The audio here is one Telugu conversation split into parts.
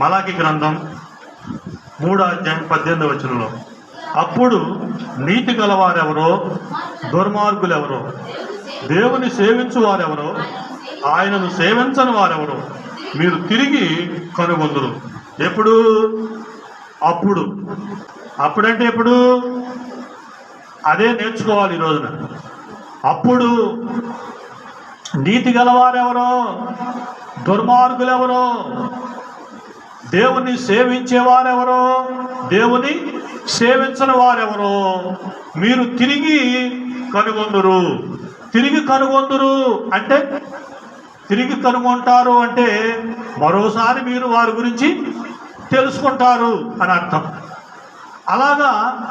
మలాకి గ్రంథం మూడో అధ్యాయం పద్దెనిమిది వచనంలో అప్పుడు నీతి గలవారెవరో దుర్మార్గులెవరో దేవుని సేవించు వారెవరో ఆయనను సేవించని వారెవరో మీరు తిరిగి కనుగొందురు. ఎప్పుడు? అప్పుడు. అప్పుడంటే ఎప్పుడు? అదే నేర్చుకోవాలి ఈ రోజున. అప్పుడు నీతి గలవారెవరో దుర్మార్గులెవరో దేవుని సేవించేవారెవరో? దేవుని సేవించని వారెవరో? మీరు తిరిగి కనుగొందురు. తిరిగి కనుగొందురు అంటే తిరిగి కనుగొంటారు అంటే మరోసారి మీరు వారి గురించి తెలుసుకుంటారు అని అర్థం. అలాగా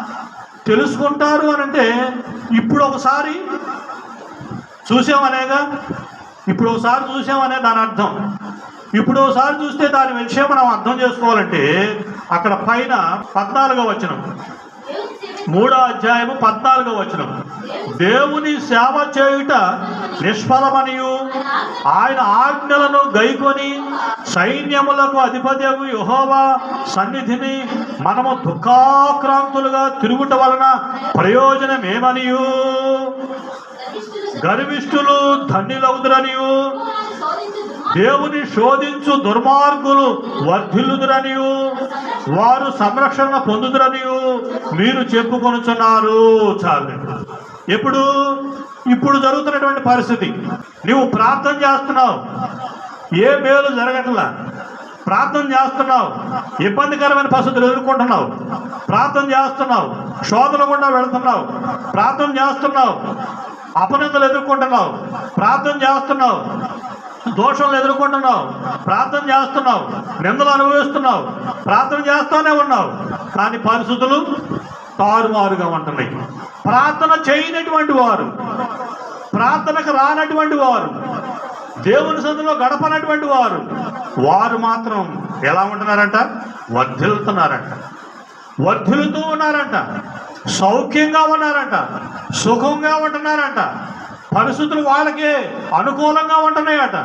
తెలుసుకుంటారు అని అంటే ఇప్పుడు ఒకసారి చూసామనేగా ఇప్పుడు ఒకసారి చూసామనే దాని అర్థం. ఇప్పుడు ఒకసారి చూస్తే దాని విషయం మనం అర్థం చేసుకోవాలంటే అక్కడ పైన పద్నాలుగో వచనం. మూడో అధ్యాయము పద్నాలుగో వచనం. దేవుని సేవ చేయుట నిష్ఫలమనియు. ఆయన ఆజ్ఞలను గైకొని సైన్యములకు అధిపత్యము యహోవా సన్నిధిని మనము దుఃఖాక్రాంతులుగా తిరుగుట వలన ప్రయోజనమేమనియు? గర్విష్ఠులు ధన్యులవుదురనియు దేవుని శోధించు దుర్మార్గులు వర్ధిల్లుదురనియు వారు సంరక్షణ పొందుదురనియు మీరు చెప్పుకొనుచున్నారు. చాలు ఎప్పుడు? ఇప్పుడు జరుగుతున్నటువంటి పరిస్థితి. నువ్వు ప్రార్థన చేస్తున్నావు. ఏ మేలు జరగట్లా? ప్రార్థన చేస్తున్నావు. ఇబ్బందికరమైన పరిస్థితులు ఎదుర్కొంటున్నావు. ప్రార్థన చేస్తున్నావు. శోధన గుండా వెళుతున్నావు. ప్రార్థన చేస్తున్నావు. అపనిందలు ఎదుర్కొంటున్నావు. ప్రార్థన చేస్తున్నావు. దోషాలు ఎదుర్కొంటున్నావు. ప్రార్థన చేస్తున్నావు. నిందలు అనుభవిస్తున్నావు. ప్రార్థన చేస్తూనే ఉన్నావు. కానీ పరిస్థితులు తారుమారుగా ఉంటున్నాయి. ప్రార్థన చేయనటువంటి వారు ప్రార్థనకు రానటువంటి వారు దేవుని సందులో గడపనటువంటి వారు వారు మాత్రం ఎలా ఉంటున్నారంట? వర్ధిల్లుతున్నారంట. వర్ధిల్లుతూ ఉన్నారంట. సౌఖ్యంగా ఉన్నారంట. సుఖంగా ఉంటున్నారంట. పరిస్థితులు వాళ్ళకి అనుకూలంగా ఉంటున్నాయట.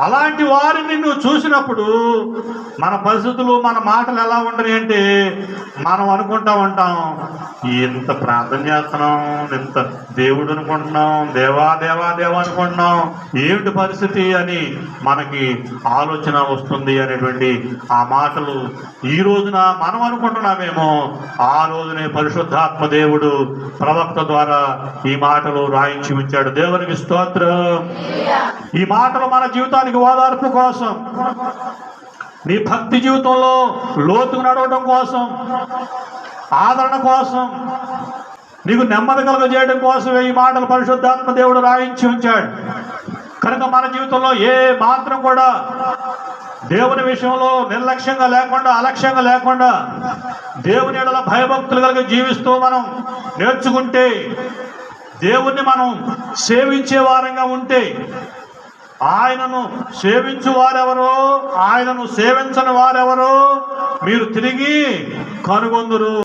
అలాంటి వారిని నువ్వు చూసినప్పుడు మన పరిస్థితులు మన మాటలు ఎలా ఉండని అంటే మనం అనుకుంటా ఉంటాం ఇంత ప్రార్థన చేస్తున్నాం ఇంత దేవుడు అనుకుంటున్నాం దేవా దేవా దేవా అనుకుంటున్నాం ఏమిటి పరిస్థితి అని మనకి ఆలోచన వస్తుంది అనేటువంటి ఆ మాటలు ఈ రోజున మనం అనుకుంటున్నామేమో ఆ రోజునే పరిశుద్ధాత్మ దేవుడు ప్రవక్త ద్వారా ఈ మాటలు రాయించి ఉంచాడు. దేవునికి స్తోత్రం. ఈ మాటలు మన జీవితానికి ఓదార్పు కోసం నీ భక్తి జీవితంలో లోతుకు నడవడం కోసం ఆదరణ కోసం నీకు నెమ్మది కలగజేయడం కోసమే ఈ మాటలు పరిశుద్ధాత్మ దేవుడు రాయించి ఉంచాడు. కనుక మన జీవితంలో ఏ మాత్రం కూడా దేవుని విషయంలో నిర్లక్ష్యంగా లేకుండా అలక్ష్యంగా లేకుండా దేవుని ఎడల భయభక్తులు కలిగి జీవిస్తూ మనం నేర్చుకుంటే దేవుణ్ణి మనం సేవించే వారంగా ఉంటే ఆయనను సేవించు వారెవరో ఆయనను సేవించని వారెవరో? మీరు తిరిగి కనుగొందురు.